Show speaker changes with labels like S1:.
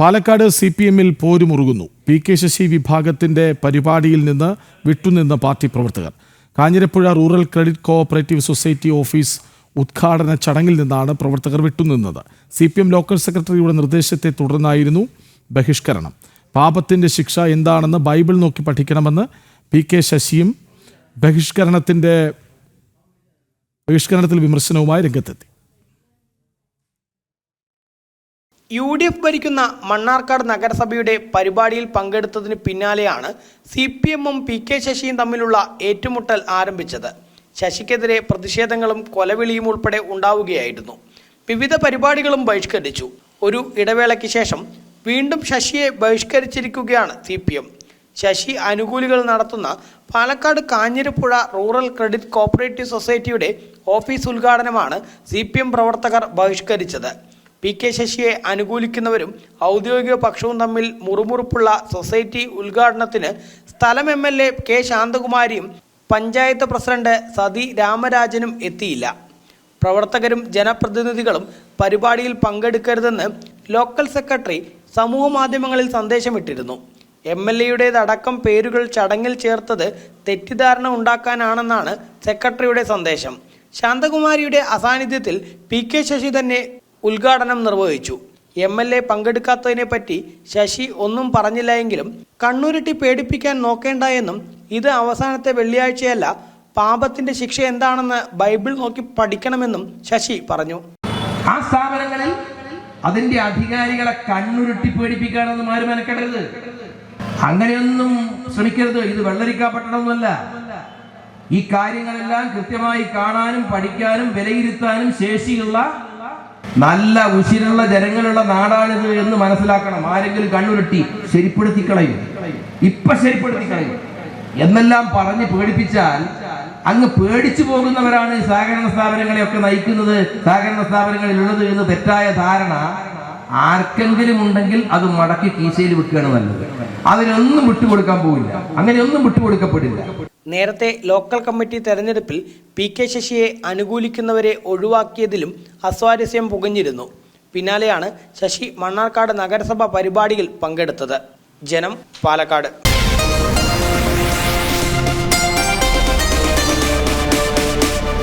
S1: Palakkad C P എമ്മിൽ പോരുമുറുകുന്നു. P K Sasi വിഭാഗത്തിന്റെ പരിപാടിയിൽ നിന്ന് വിട്ടുനിന്ന പാർട്ടി പ്രവർത്തകർ. Kanjirappuzha rural credit cooperative society office ഉദ്ഘാടന ചടങ്ങിൽ നിന്നാണ് പ്രവർത്തകർ വിട്ടുനിന്നത്. സി പി എം ലോക്കൽ സെക്രട്ടറിയുടെ നിർദ്ദേശത്തെ തുടർന്നായിരുന്നു ബഹിഷ്കരണം. പാപത്തിന്റെ ശിക്ഷ എന്താണെന്ന് ബൈബിൾ നോക്കി പഠിക്കണമെന്ന് പി കെ ശശിയും ബഹിഷ്കരണത്തിന്റെ ബഹിഷ്കരണത്തിൽ വിമർശനവുമായി രംഗത്തെത്തി.
S2: യു ഡി എഫ് ഭരിക്കുന്ന മണ്ണാർക്കാട് നഗരസഭയുടെ പരിപാടിയിൽ പങ്കെടുത്തതിന് പിന്നാലെയാണ് സി പി എമ്മും പി കെ ശശിയും തമ്മിലുള്ള ഏറ്റുമുട്ടൽ ആരംഭിച്ചത്. ശശിക്കെതിരെ പ്രതിഷേധങ്ങളും കൊലവിളിയും ഉൾപ്പെടെ ഉണ്ടാവുകയായിരുന്നു. വിവിധ പരിപാടികളും ബഹിഷ്കരിച്ചു. ഒരു ഇടവേളയ്ക്ക് ശേഷം വീണ്ടും ശശിയെ ബഹിഷ്കരിച്ചിരിക്കുകയാണ് സി പി എം ശശി അനുകൂലികൾ നടത്തുന്ന Palakkad Kanjirappuzha rural credit cooperative സൊസൈറ്റിയുടെ ഓഫീസ് ഉദ്ഘാടനമാണ് സി പി എം പ്രവർത്തകർ ബഹിഷ്കരിച്ചത്. പി കെ ശശിയെ അനുകൂലിക്കുന്നവരും ഔദ്യോഗിക പക്ഷവും തമ്മിൽ മുറുമുറുപ്പുള്ള സൊസൈറ്റി ഉദ്ഘാടനത്തിന് സ്ഥലം എം എൽ എ കെ ശാന്തകുമാരിയും പഞ്ചായത്ത് പ്രസിഡന്റ് സതി രാമരാജനും എത്തിയില്ല. പ്രവർത്തകരും ജനപ്രതിനിധികളും പരിപാടിയിൽ പങ്കെടുക്കരുതെന്ന് ലോക്കൽ സെക്രട്ടറി സമൂഹമാധ്യമങ്ങളിൽ സന്ദേശമിട്ടിരുന്നു. എം എൽ എയുടേതടക്കം പേരുകൾ ചടങ്ങിൽ ചേർത്തത് തെറ്റിദ്ധാരണ ഉണ്ടാക്കാനാണെന്നാണ് സെക്രട്ടറിയുടെ സന്ദേശം. ശാന്തകുമാരിയുടെ അസാന്നിധ്യത്തിൽ പി കെ ശശി തന്നെ ഉദ്ഘാടനം നിർവഹിച്ചു. എം എൽ എ പങ്കെടുക്കാത്തതിനെ പറ്റി ശശി ഒന്നും പറഞ്ഞില്ല എങ്കിലും കണ്ണൂരിട്ടി പേടിപ്പിക്കാൻ നോക്കേണ്ട എന്നും ഇത് അവസാനത്തെ വെള്ളിയാഴ്ചയല്ല പാപത്തിന്റെ ശിക്ഷ എന്താണെന്ന് ബൈബിൾ നോക്കി പഠിക്കണമെന്നും ശശി പറഞ്ഞു.
S3: ആ സ്ഥാപനങ്ങളിൽ അതിന്റെ അധികാരികളെ കണ്ണുരുട്ടി പേടിപ്പിക്കാനൊന്നും ആരും മെനക്കെടരുത്. അങ്ങനെയൊന്നും ശ്രമിക്കരുത്. ഇത് വെള്ളരിക്കാപ്പെട്ടതൊന്നുമല്ല ഈ കാര്യങ്ങളെല്ലാം കൃത്യമായി കാണാനും പഠിക്കാനും വിലയിരുത്താനും ശേഷിയുള്ള നല്ല ഉശിരുള്ള ജനങ്ങളുള്ള നാടാണിത് എന്ന് മനസ്സിലാക്കണം. ആരെങ്കിലും കണ്ണുരുട്ടി ശരിപ്പെടുത്തി കളയും ഇപ്പൊ ശരിപ്പെടുത്തി കളയും. എന്നെല്ലാം പറഞ്ഞ് പേടിപ്പിച്ചാൽ അങ്ങ് പേടിച്ചു പോകുന്നവരാണ് സഹകരണ സ്ഥാപനങ്ങളെയൊക്കെ നയിക്കുന്നത്. സഹകരണ സ്ഥാപനങ്ങളിൽ ഉള്ളത് എന്ന് തെറ്റായ ധാരണ ആർക്കെങ്കിലും ഉണ്ടെങ്കിൽ അത് മടക്കി കീശയിൽ വെക്കുകയാണ് നല്ലത്. അതിനൊന്നും വിട്ടുകൊടുക്കാൻ പോവില്ല. അങ്ങനെയൊന്നും വിട്ടുകൊടുക്കപ്പെടില്ല.
S2: നേരത്തെ ലോക്കൽ കമ്മിറ്റി തെരഞ്ഞെടുപ്പിൽ പി കെ ശശിയെ അനുകൂലിക്കുന്നവരെ ഒഴിവാക്കിയതിലും അസ്വാരസ്യം പുകഞ്ഞിരുന്നു. പിന്നാലെയാണ് ശശി മണ്ണാർക്കാട് നഗരസഭ പരിപാടിയിൽ പങ്കെടുത്തത്. ജനം പാലക്കാട്.